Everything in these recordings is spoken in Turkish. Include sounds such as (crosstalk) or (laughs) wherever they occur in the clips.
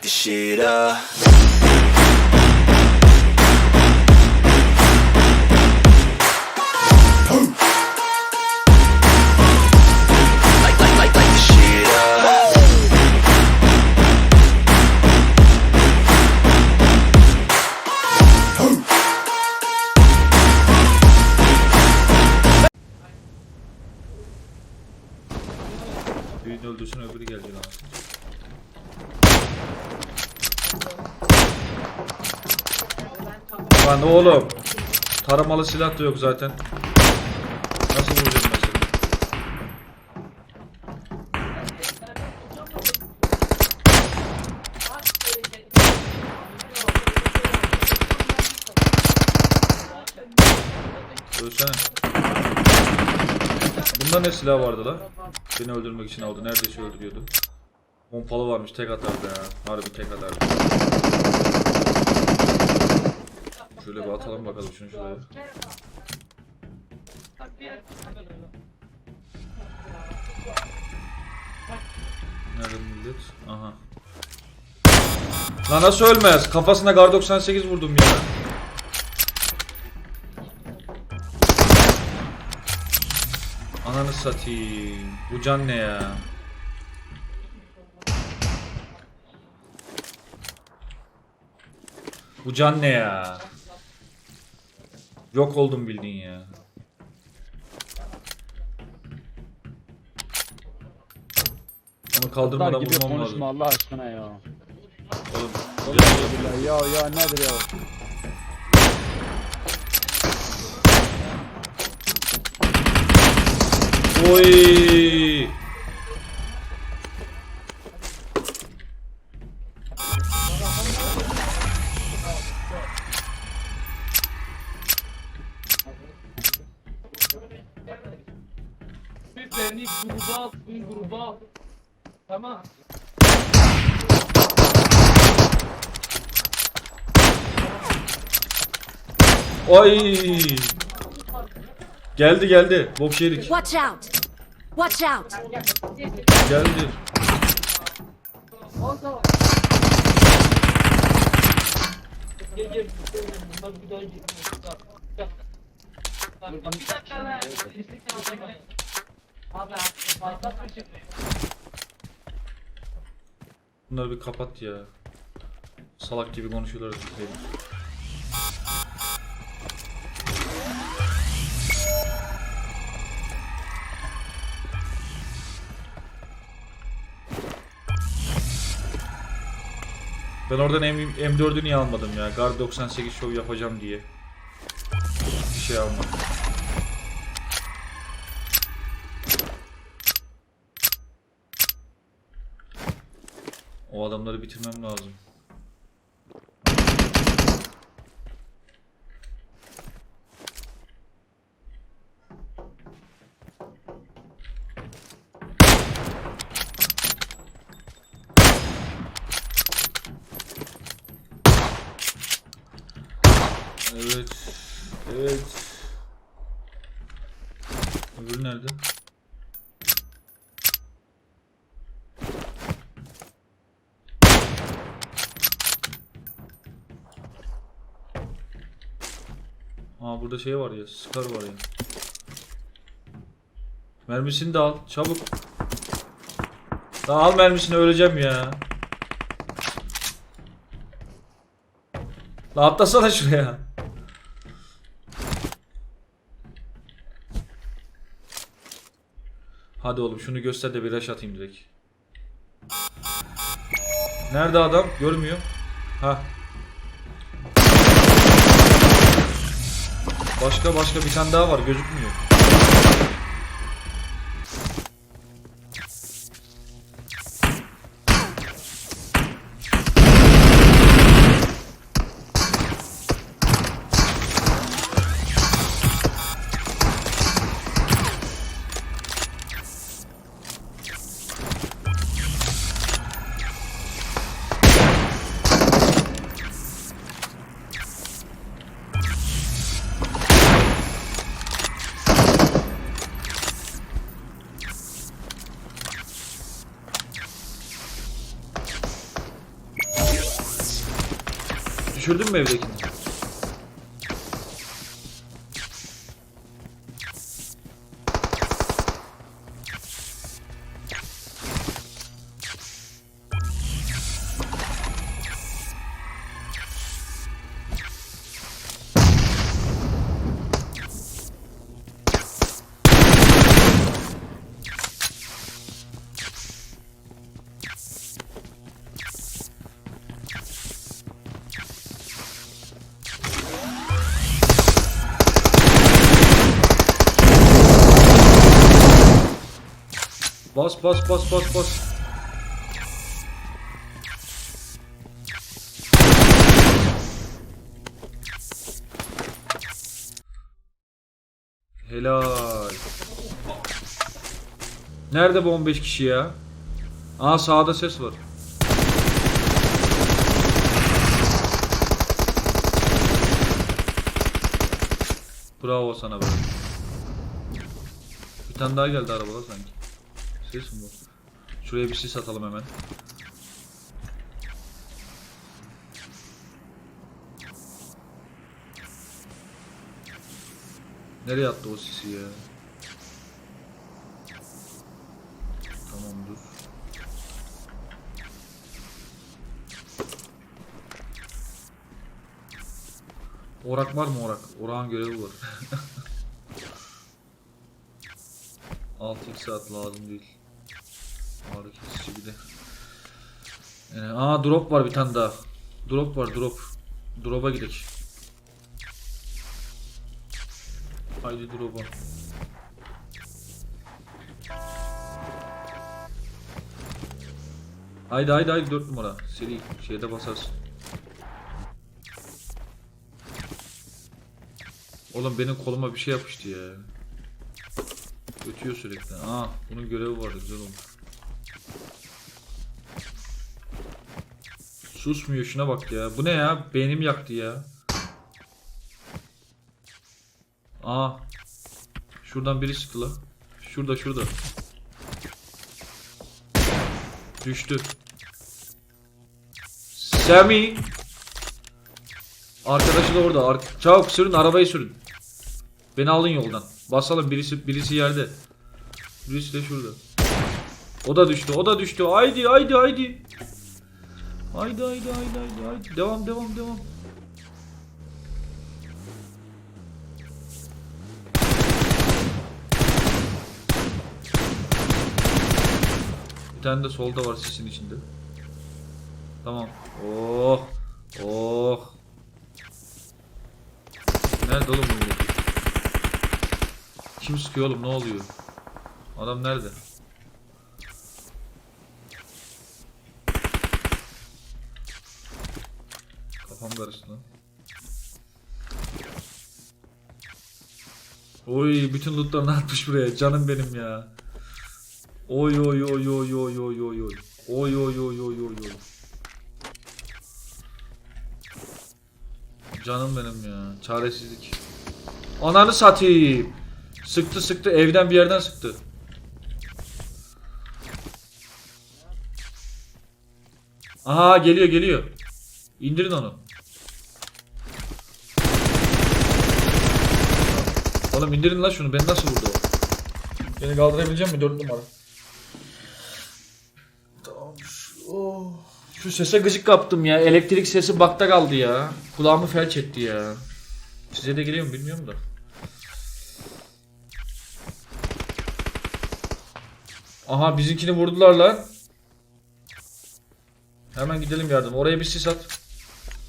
the shit up. Birini öldürsün öbürü gelecek abi. Lan oğlum. Taramalı silah da yok zaten. Nasıl vuracağım mesela? Ölsene. Bunda ne silah vardı la? Beni öldürmek için aldı. Neredeyse öldürüyordu. Pompalı varmış tek atardı ya. Harbi tek atardı. Şöyle bir atalım bakalım şunu şuraya. Nerede millet? Aha. Lan nasıl ölmez? Kafasına Gar 98 vurdum ya. Ananı satayım. Bu can ne ya? Bu can ne ya? Yok oldum bildiğin ya. Onu kaldırmadan gibi vurmam lazım. konuşma Allah aşkına ya. Oğlum. Billahi ya ya nedir ya? Oy! Al. Tamam. Oy! Geldi geldi. Bok yedik. Watch out! Watch out! Geldi. Gel gel. Bunlar bir daha gel. Bir dakika Bunları bir kapat ya. Salak gibi konuşuyorlar. Ben oradan M, M4'ü niye almadım ya? Gar 98 show yapacağım diye. Bir şey almadım. Adamları bitirmem lazım. Evet. Evet. Öbürü nerede? Aa burada şey var ya, Scar var ya. Mermisini de al, çabuk. Daha al mermisini öleceğim ya. La atlasana şuraya. Hadi oğlum şunu göster de bir rush atayım direkt. Nerede adam? Görmüyor. Ha. Başka başka bir tane daha var gözükmüyor. Düşürdün mü evdekini? Bas bas bas bas bas. Helal. Nerede bu 15 kişi ya? Aa sağda ses var. Bravo sana be. Bir tane daha geldi arabada sanki. Mi bu? Şuraya bir sis atalım hemen. Nereye attı o sisi ya? Tamam dur. Orak var mı orak? Orak'ın görevi var. (laughs) 6 saat lazım değil. Ağrı kesici bir de. Yani, aa drop var bir tane daha. Drop var drop. Drop'a gidelim. Haydi drop'a. Haydi haydi haydi 4 numara. Seri şeyde basarsın. Oğlum benim koluma bir şey yapıştı ya. Ötüyor sürekli. Aa bunun görevi vardı güzel olmuş. Susmuyor şuna bak ya. Bu ne ya? Beynim yaktı ya. Aa. Şuradan biri çıktı. Şurada şurada. Düştü. Sami. Arkadaşı da orada. Ar Çabuk sürün arabayı sürün. Beni alın yoldan. Basalım birisi birisi yerde. Birisi de şurada. O da düştü. O da düştü. Haydi haydi haydi. Haydi haydi haydi haydi haydi. Devam devam devam. Bir tane de solda var sisin içinde. Tamam. Oh. Oh. Nerede oğlum bu? Kim sıkıyor oğlum ne oluyor? Adam nerede? Kafam karıştı. Oy bütün lootlarını atmış buraya canım benim ya. Oy oy oy oy oy oy oy oy. Oy oy oy oy oy oy. Canım benim ya. Çaresizlik. Ananı satayım. Sıktı sıktı evden bir yerden sıktı. Aha geliyor geliyor. İndirin onu. Oğlum indirin lan şunu. Ben nasıl vurdu o? Beni kaldırabilecek mi 4 numara? Tamam. Oh. Şu sese gıcık kaptım ya. Elektrik sesi bakta kaldı ya. Kulağımı felç etti ya. Size de geliyor mu bilmiyorum da. Aha bizimkini vurdular lan. Hemen gidelim yardım. Oraya bir sis at.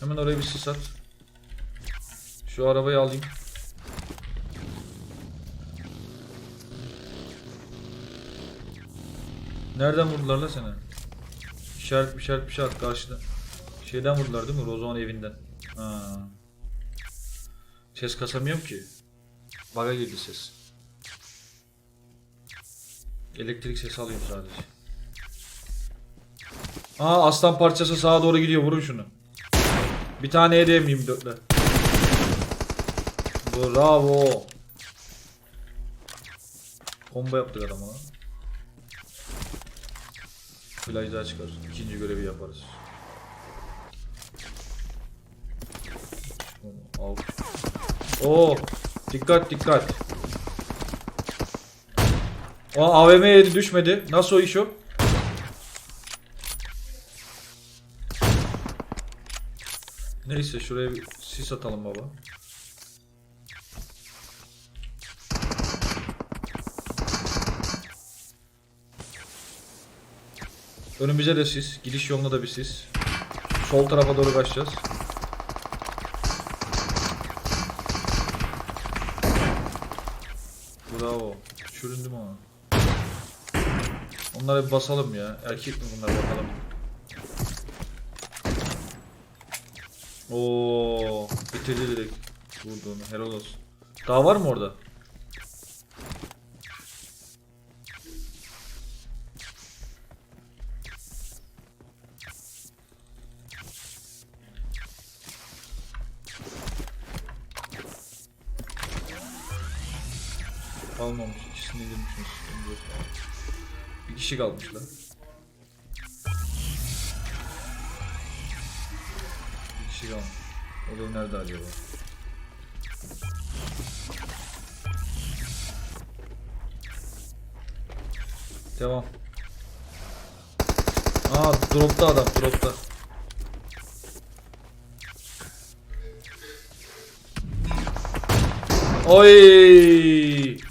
Hemen oraya bir sis at. Şu arabayı alayım. Nereden vurdular lan seni? İşaret işaret işaret karşıda. Şeyden vurdular değil mi? Rozon evinden. Ha. Ses kasamıyorum ki. Baga girdi ses. Elektrik sesi alıyorum sadece. Aa aslan parçası sağa doğru gidiyor. Vurun şunu. Bir tane hediyem 24'le. Bravo. Combo yaptık adama lan. Plaj daha çıkar. İkinci görevi yaparız. Al. Oo. Dikkat dikkat. O AVM yedi düşmedi. Nasıl o iş o? Neyse şuraya bir sis atalım baba. Önümüze de sis. Gidiş yoluna da bir sis. Sol tarafa doğru kaçacağız. Bravo. Çüründüm ama. Onlara bir basalım ya. Erkek mi bunlar bakalım. Oo, bitirdi direkt vurduğunu. Helal olsun. Daha var mı orada? Kalmamış. İkisini indirmişsiniz. Bir kişi kalmış lan. Bir kişi kalmış. O da nerede acaba? Devam. Aa dropta adam dropta. Oy!